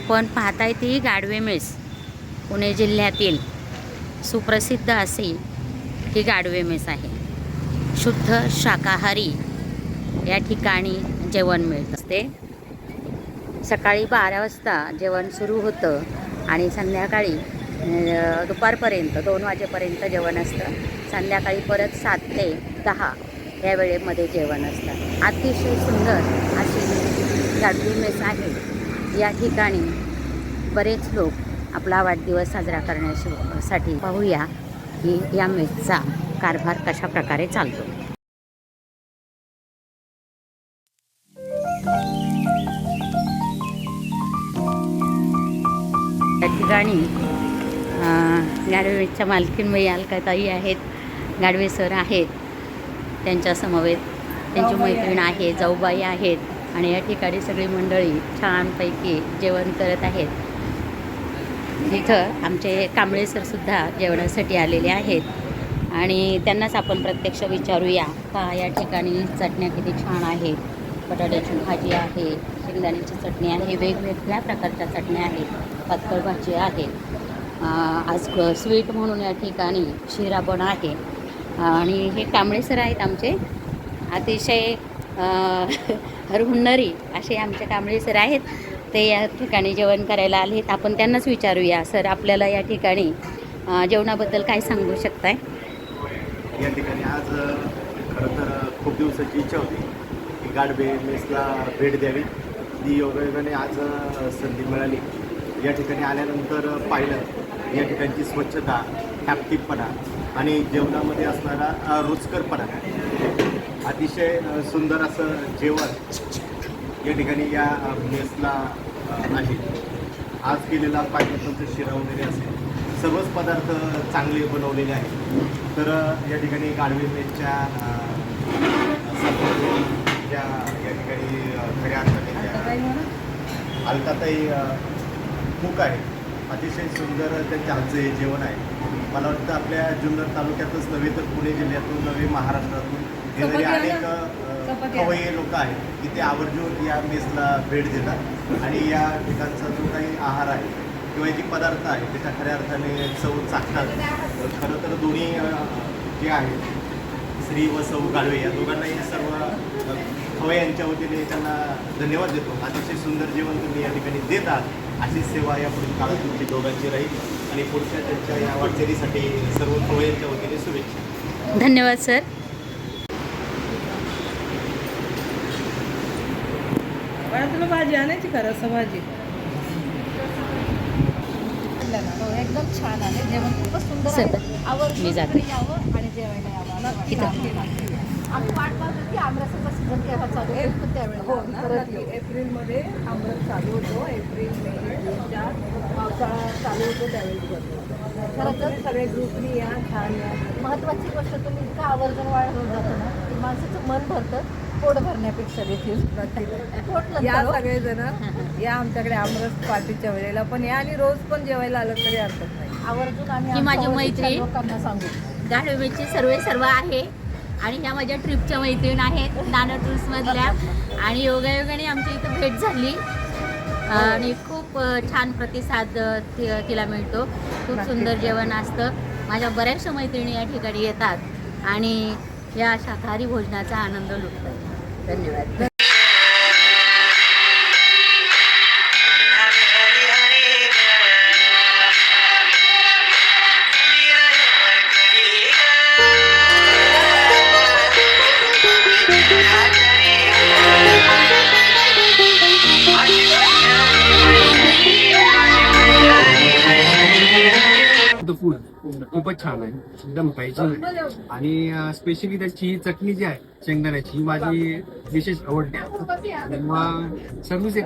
आपण पाहताय ती गाडवे मेस पुणे जिल्ह्यातील सुप्रसिद्ध अशी ही गाडवे मेस आहे. शुद्ध शाकाहारी या ठिकाणी जेवण मिळत असते. सकाळी बारा वाजता जेवण सुरू होतं आणि संध्याकाळी दुपारपर्यंत दोन वाजेपर्यंत जेवण असतं. संध्याकाळी परत सात ते दहा या वेळेमध्ये जेवण असतं. अतिशय सुंदर अशी गाडवी मेस आहे. या ठिकाणी बरेच लोक आपला वाढदिवस साजरा करण्यासाठी साठी पाहूया की या मेसचा कारभार कशा प्रकारे चालतो. या ठिकाणी गाडवेच्या मालकीनबाई अलकाताई आहेत गाडवे सर आहेत त्यांच्या समवेत त्यांची मैत्रीण आहे जाऊबाई आहेत आणि या ठिकाणी सगळी मंडळी छानपैकी जेवण करत आहेत. इथं आमचे कांबळे सरसुद्धा जेवणासाठी आलेले आहेत. आणि त्यांनाच आपण प्रत्यक्ष विचारूया का या ठिकाणी चटण्या किती छान आहेत. बटाट्याची भाजी आहे शेंगदाण्याची चटणी आहे वेगवेगळ्या प्रकारच्या चटण्या आहेत पातळ भाजी आहे. आज स्वीट म्हणून या ठिकाणी शिरा पण आहे. आणि हे कांबळे सर आहेत आमचे. अतिशय हरहुन्नरी असे आमचे कांबळे सर आहेत. ते या ठिकाणी जेवण करायला आलेत आपण त्यांनाच विचारूया. सर आपल्याला या ठिकाणी जेवणाबद्दल काय सांगू शकताय? या ठिकाणी आज खरं तर खूप दिवसाची इच्छा होती की गाडबे मेसला भेट द्यावी. ती योगायोगाने आज संधी मिळाली. या ठिकाणी आल्यानंतर पाहिलं या ठिकाणची स्वच्छता टापटीपणा आणि जेवणामध्ये असणारा रुचकरपणा. अतिशय सुंदर असं जेवण या ठिकाणी या मेसला आहे. आज केलेला पायपचं शिरा वगैरे असेल सर्वच पदार्थ चांगले बनवलेले आहेत. तर या ठिकाणी गाडवे मेसच्या ज्या या ठिकाणी खऱ्या अर्थाने ज्या अलकाताई कुक आहे. अतिशय सुंदर त्यांच्या हातचं हे जेवण आहे. मला वाटतं आपल्या जुन्नर तालुक्यातच नव्हे तर पुणे जिल्ह्यातून नव्हे महाराष्ट्रातून येणारे अनेक अ, खवय्ये लोक आहेत की ते आवर्जून या मेसला भेट देतात आणि या ठिकाणचा जो काही आहार आहे किंवा जे पदार्थ आहे त्याच्या खऱ्या अर्थाने चव चाकतात खरं तर दोन्ही जे आहेत श्री व सौ गाडवे या दोघांनाही सर्व खवय्यांच्या वतीने त्यांना धन्यवाद देतो. अतिशय सुंदर जेवण तुम्ही या ठिकाणी देतात अशी सेवा या पुढील काळात तुमची दोघांची राहील आणि पुढच्या त्यांच्या या वाटचालीसाठी सर्व खवय्यांच्या वतीने शुभेच्छा. धन्यवाद सर. तुला भाजी आणायची का? रसाभाजी हो, एकदम छान आहे जेवण खूपच सुंदर सर, आहे आवर्जून मी यावं आणि जेवायला यावं. आम्ही वाट पाहतो की आमरसाचा सीझन केव्हा चालू त्यावेळेला हो परत. येऊ. एप्रिलमध्ये आंबरस चालू होतो एप्रिल मे जूनच्या पावसाळा चालू होतो त्यावेळी करतो खरं तर सगळे ग्रुपनी या छान या महत्वाची गोष्ट तुम्ही इतका आवर्जून वाढवून जातो ना की माणसाचं मन भरतं पोट भरण्यापेक्षा देखील या हो. सगळेजण या आमच्याकडे आमरस पार्टीच्या वेळेला पण या आणि रोज पण जेवायला आलं तरी हरकत नाही आवर्जून आम्ही ही आमच्या माझी ओळखीच्या मैत्रीण. लोकांना सांगू गाडवेची सर्व सर्व आहे आणि ह्या माझ्या ट्रिपच्या मैत्रीण आहेत नाना टूर्समधल्या आणि योगायोगाने आमची इथं भेट झाली. आणि खूप छान प्रतिसाद तिला मिळतो. खूप. सुंदर जेवण असतं. माझ्या बऱ्याचशा मैत्रिणी या ठिकाणी येतात. आणि या शाकाहारी भोजनाचा आनंद लुटतात. धन्यवाद. फूड खूपच छान आहे. एकदम पाहिजे आणि स्पेशली त्याची चटणी जी आहे शेंगदाण्याची ही माझी विशेष आवडते सर्वच एक